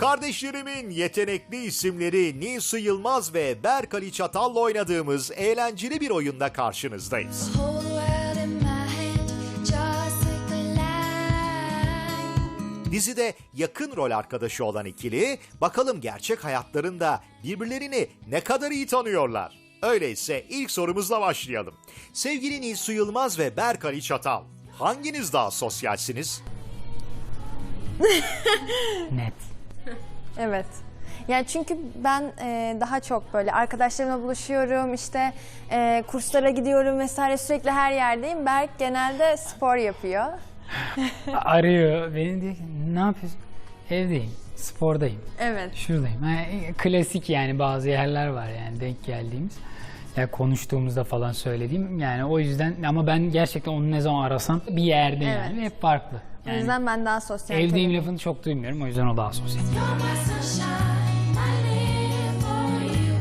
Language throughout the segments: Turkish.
Kardeşlerimin yetenekli isimleri Nisu Yılmaz ve Berk Ali Çatal'la oynadığımız eğlenceli bir oyunda karşınızdayız. Dizide yakın rol arkadaşı olan ikili bakalım gerçek hayatlarında birbirlerini ne kadar iyi tanıyorlar. Öyleyse ilk sorumuzla başlayalım. Sevgili Nisu Yılmaz ve Berk Ali Çatal, hanginiz daha sosyalsiniz? Net. Evet. Yani çünkü ben e, daha çok böyle arkadaşlarımla buluşuyorum, işte e, kurslara gidiyorum vesaire sürekli her yerdeyim. Berk genelde spor yapıyor. Arıyor beni diyor ki ne yapıyorsun? Evdeyim, spordayım, Evet. şuradayım. Ha, e, klasik yani bazı yerler var yani denk geldiğimiz. Ya konuştuğumuzda falan söylediğim yani o yüzden ama ben gerçekten onu ne zaman arasam bir yerde yani Evet. hep farklı. O Yani yüzden ben daha sosyal. evdeyim lafını çok duymuyorum o yüzden o daha sosyal. You're my sunshine, I live for you.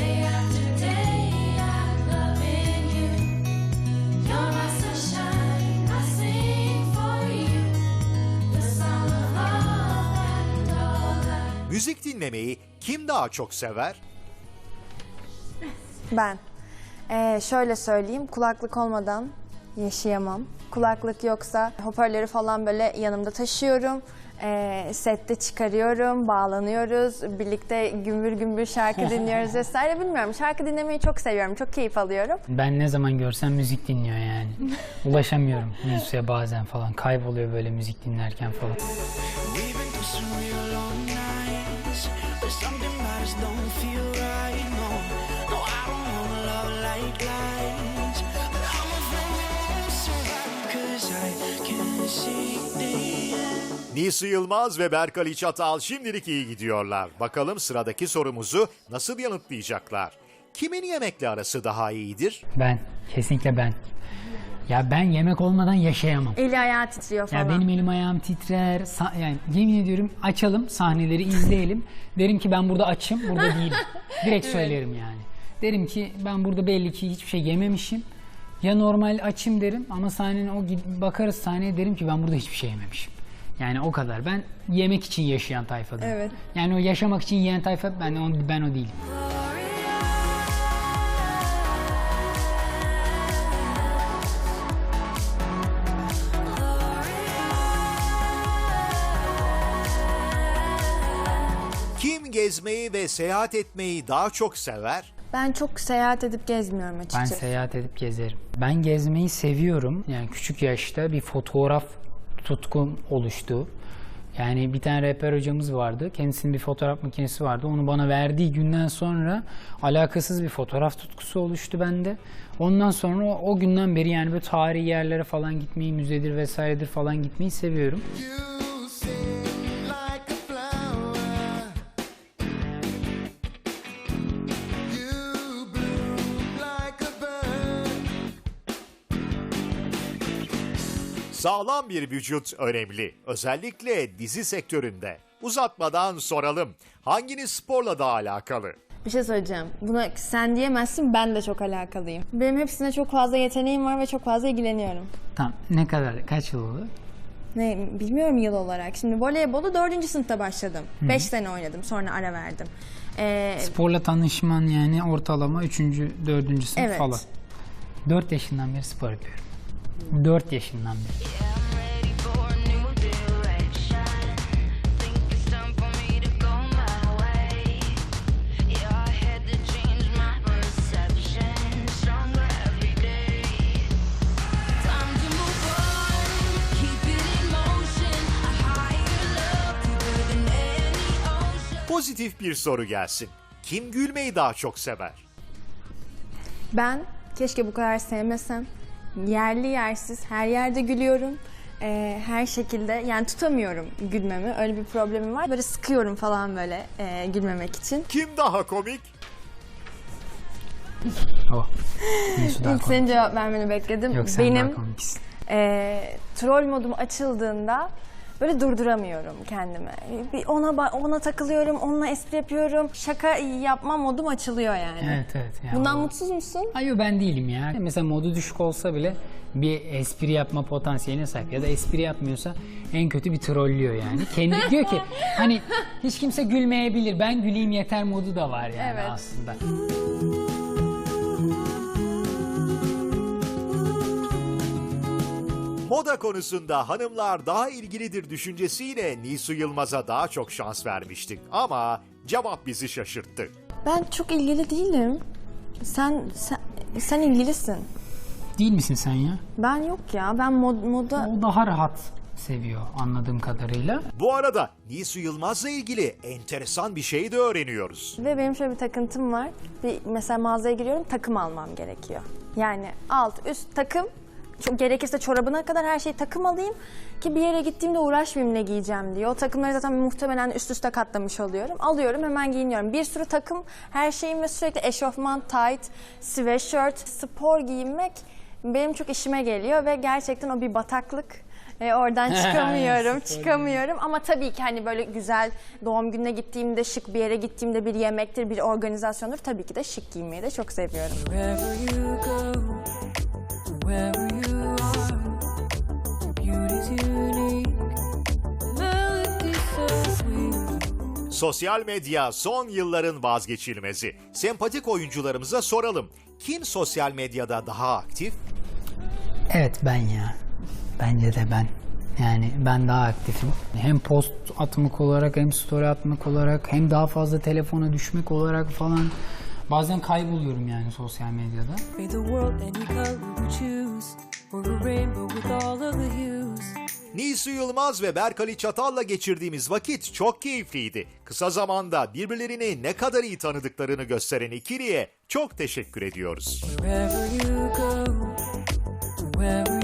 Day after day, I'm loving you. You're my sunshine, I sing for you. The song of love and all I Müzik dinlemeyi kim daha çok sever? Ben. E, şöyle söyleyeyim, kulaklık olmadan yaşayamam. Kulaklık yoksa hoparlörü falan böyle yanımda taşıyorum. E, sette çıkarıyorum, bağlanıyoruz. Birlikte gümbür gümbür şarkı dinliyoruz vesaire. Bilmiyorum, şarkı dinlemeyi çok seviyorum, çok keyif alıyorum. Ben ne zaman görsem müzik dinliyor yani. Ulaşamıyorum Nisu'ya bazen falan. Kayboluyor böyle müzik dinlerken falan. Nisu Yılmaz ve Berk Ali Çatal şimdilik iyi gidiyorlar. Bakalım sıradaki sorumuzu nasıl yanıtlayacaklar? Kimin yemekle arası daha iyidir? Ben, kesinlikle ben. Ya ben yemek olmadan yaşayamam. Eli ayağı titriyor falan. Ya benim elim ayağım titrer. Sa- yani yemin ediyorum açalım sahneleri izleyelim. Derim ki ben burada açım, burada değilim. Direkt söylerim yani. Derim ki ben burada belli ki hiçbir şey yememişim. Ya normal açım derim ama sahnenin o gid- bakarız sahneye derim ki ben burada hiçbir şey yememişim. Yani o kadar. Ben yemek için yaşayan tayfadım. Evet. Yani o yaşamak için yiyen tayfa ben o, ben o değilim. Kim gezmeyi ve seyahat etmeyi daha çok sever? Ben çok seyahat edip gezmiyorum Ben açıkçası. seyahat edip gezerim. Ben gezmeyi seviyorum. Yani küçük yaşta bir fotoğraf tutkum oluştu. Yani bir tane rehber hocamız vardı. Kendisinin bir fotoğraf makinesi vardı. Onu bana verdiği günden sonra alakasız bir fotoğraf tutkusu oluştu bende. Ondan sonra o, o günden beri yani böyle tarihi yerlere falan gitmeyi, müzedir vesairedir falan gitmeyi seviyorum. You Sağlam bir vücut önemli. Özellikle dizi sektöründe. Uzatmadan soralım. Hanginiz sporla daha alakalı? Bir şey söyleyeceğim. Buna sen diyemezsin ben de çok alakalıyım. Benim hepsine çok fazla yeteneğim var ve çok fazla ilgileniyorum. Tamam ne kadar, kaç yıl oldu? Ne bilmiyorum yıl olarak. Şimdi voleybolu dördüncü sınıfta başladım. Beş sene oynadım sonra ara verdim. Ee, Sporla tanışman yani ortalama 3. 4. sınıf Evet. falan. 4 yaşından beri spor yapıyorum. 4 yaşından beri. Pozitif bir soru gelsin. Kim gülmeyi daha çok sever? ben keşke bu kadar sevmesem. Yerli yersiz her yerde gülüyorum. Ee, her şekilde yani tutamıyorum gülmemi. Öyle bir problemim var. Böyle sıkıyorum falan böyle e, gülmemek için. Kim daha komik? Oh. Neyse daha İlk komik. senin cevap vermeni bekledim. Yok sen Benim daha komiksin. e, troll modum açıldığında böyle durduramıyorum kendimi. Bir ona ona takılıyorum, onunla espri yapıyorum. Şaka yapma modum açılıyor yani. Evet evet. Yani Bundan o- mutsuz musun? Hayır ben değilim ya. Mesela modu düşük olsa bile bir espri yapma potansiyeline sahip ya da espri yapmıyorsa en kötü bir trollüyor yani. Kendi diyor ki hani hiç kimse gülmeyebilir ben güleyim yeter modu da var yani Evet. aslında. Moda konusunda hanımlar daha ilgilidir düşüncesiyle Nisu Yılmaz'a daha çok şans vermiştik. Ama cevap bizi şaşırttı. Ben çok ilgili değilim. Sen sen, sen ilgilisin. Değil misin sen ya? Ben yok ya. Ben mod, moda O daha rahat seviyor anladığım kadarıyla. Bu arada Nisu Yılmaz'la ilgili enteresan bir şey de öğreniyoruz. ve benim şöyle bir takıntım var. Bir mesela mağazaya giriyorum takım almam gerekiyor. Yani alt üst takım çok gerekirse çorabına kadar her şeyi takım alayım ki bir yere gittiğimde uğraşmayayım ne giyeceğim diye. O takımları zaten muhtemelen üst üste katlamış oluyorum. Alıyorum hemen giyiniyorum. Bir sürü takım her şeyim ve sürekli eşofman, tight, sweatshirt, spor giyinmek benim çok işime geliyor ve gerçekten o bir bataklık. E, oradan çıkamıyorum, çıkamıyorum. Ama tabii ki hani böyle güzel doğum gününe gittiğimde, şık bir yere gittiğimde bir yemektir, bir organizasyondur. Tabii ki de şık giymeyi de çok seviyorum. Sosyal medya son yılların vazgeçilmezi. Sempatik oyuncularımıza soralım. Kim sosyal medyada daha aktif? Evet ben ya. Bence de ben. Yani ben daha aktifim. Hem post atmak olarak hem story atmak olarak hem daha fazla telefona düşmek olarak falan. Bazen kayboluyorum yani sosyal medyada. Nilsu Yılmaz ve Berkali Çatal'la geçirdiğimiz vakit çok keyifliydi. Kısa zamanda birbirlerini ne kadar iyi tanıdıklarını gösteren ikiliye çok teşekkür ediyoruz. Wherever you go, wherever